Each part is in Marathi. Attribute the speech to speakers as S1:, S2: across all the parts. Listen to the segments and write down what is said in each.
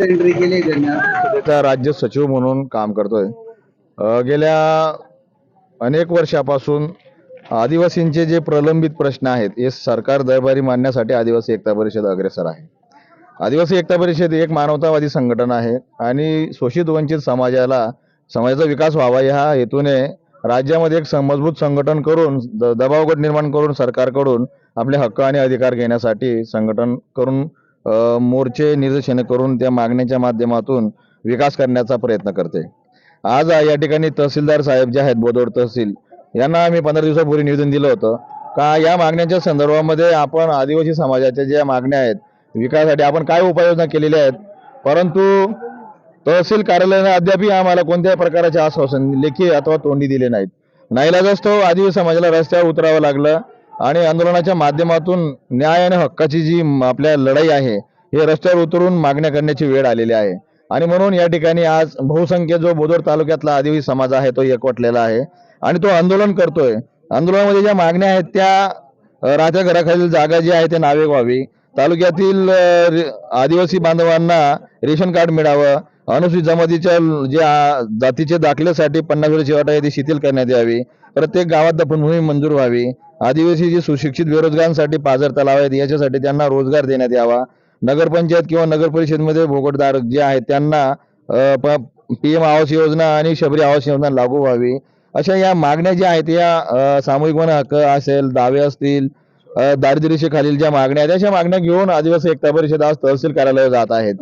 S1: एंट्री केली
S2: त्याचा राज्य सचिव म्हणून काम करतोय. अ, गेल्या अनेक वर्षापासून आदिवासींचे जे प्रलंबित प्रश्न आहेत हे सरकार दरबारी मांडण्यासाठी आदिवासी एकता परिषद अग्रेसर आहे. आदिवासी एकता परिषद एक मानवतावादी संघटना आहे आणि शोषित वंचित समाजाला समाजाचा विकास व्हावा ह्या हेतूने राज्यामध्ये एक सं- मजबूत संघटन करून द- दबावगट निर्माण करून सरकारकडून आपले हक्क आणि अधिकार घेण्यासाठी संघटन करून मोर्चे निदर्शनं करून त्या मागण्याच्या माध्यमातून विकास करण्याचा प्रयत्न करते. आज या ठिकाणी तहसीलदार साहेब जे आहेत बोदोड तहसील यांना आम्ही पंधरा दिवसापूर्वी निवेदन दिलं होतं का या मागण्यांच्या संदर्भामध्ये आपण आदिवासी समाजाच्या ज्या मागण्या आहेत विकासासाठी आपण काय उपाययोजना केलेल्या आहेत परंतु तहसील कार्यालयाने अद्यापही आम्हाला कोणत्याही प्रकारचे आश्वासन लेखी अथवा तोंडी दिले नाहीत. नाईलाजास्तव आदिवासी समाजाला रस्त्यावर उतरावं लागलं. आणि आंदोलनाच्या माध्यमातून न्याय आणि हक्काची जी म- आपल्या लढाई आहे हे रस्त्यावर उतरून मागण्या करण्याची वेळ आलेली आहे. आणि म्हणून या ठिकाणी आज बहुसंख्य जो बोदोड तालुक्यातला आदिवासी समाज आहे तो एकवटलेला आहे. आणि तो आंदोलन करतोय. आंदोलनामध्ये ज्या मागण्या आहेत त्या राजा राहत्या घराखालील जागा जी आहे ते नावे व्हावी. तालुक्यातील आदिवासी बांधवांना रेशन कार्ड मिळावं. अनुसूचित जमातीच्या ज्या जे जातीचे दाखल्यासाठी पन्नास वर्षाची अट आहे ती शिथिल करण्यात यावी. प्रत्येक गावात दफनभूमी मंजूर व्हावी. आदिवासी जे सुशिक्षित बेरोजगारांसाठी पाझर तलाव आहेत याच्यासाठी त्यांना रोजगार देण्यात यावा. नगरपंचायत किंवा नगर परिषदमध्ये भोगटदार जे आहेत त्यांना पी एम आवास योजना आणि शबरी आवास योजना लागू व्हावी. अशा या मागण्या ज्या आहेत या सामूहिक वन हक्क असेल दावे असतील अ, दारिद्र्यरेषेखालील ज्या मागण्या आहेत अशा मागण्या घेऊन आदिवासी एकता परिषद आज तहसील कार्यालयावर जात आहेत.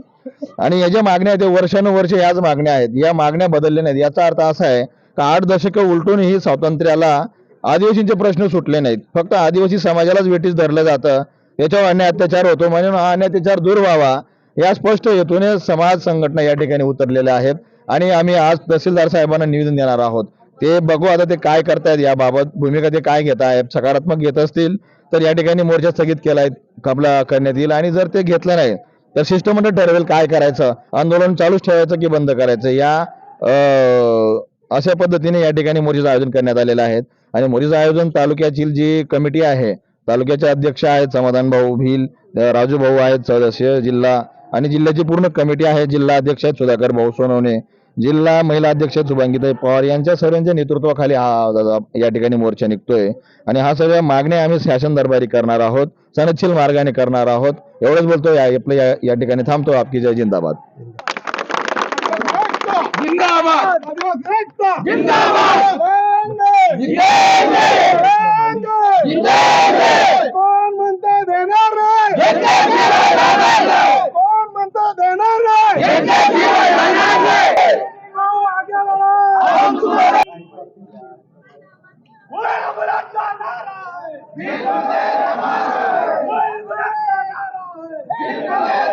S2: आणि या ज्या मागण्या आहेत त्या वर्षानुवर्ष याच मागण्या आहेत. या मागण्या बदलल्या नाहीत. याचा अर्थ असा आहे का आठ दशकं उलटूनही स्वातंत्र्याला आदिवासींचे प्रश्न सुटले नाहीत. फक्त आदिवासी समाजालाच वेटीस धरलं जातं. याच्यावर अन्याय अत्याचार होतो. म्हणून हा अन्याय अत्याचार दूर व्हावा या स्पष्ट हेतूने समाज संघटना या ठिकाणी उतरलेल्या आहेत. आणि आम्ही आज तहसीलदार साहेबांना निवेदन देणार आहोत. ते बघू आता ते काय करतायत याबाबत. भूमिका ते काय घेत आहेत सकारात्मक घेत असतील तर या ठिकाणी मोर्चा स्थगित केलाय कबला करण्यात येईल. आणि जर ते घेतलं नाही तर शिष्टमंडळ ठरवेल काय करायचं? आंदोलन चालूच ठेवायचं की बंद करायचं? या अशा पद्धतीने या ठिकाणी मोर्चाचं आयोजन करण्यात आलेलं आहे. आणि मोर्चाचं आयोजन तालुक्याची जी कमिटी आहे तालुक्याचे अध्यक्ष आहेत समाधान भाऊ भील राजू भाऊ आहेत सदस्य जिल्हा आणि जिल्ह्याची पूर्ण कमिटी आहे जिल्हा अध्यक्ष आहेत सुधाकर भाऊ सोनवणे जिल्हा महिला अध्यक्ष आहेत शुभांगीताई पवार यांच्या सर्वांच्या नेतृत्वाखाली हा या ठिकाणी मोर्चा निघतोय. आणि हा सगळ्या मागण्या आम्ही शासन दरबारी करणार आहोत सनदशील मार्गाने करणार आहोत. एवढंच बोलतोय या- आपलं या या ठिकाणी थांबतो आपकी जय जिंदाबाद!
S3: जिंदाबाद! जिंदाबाद! Viva Vera Mara! Viva Vera Mara! Viva Vera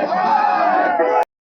S3: Mara!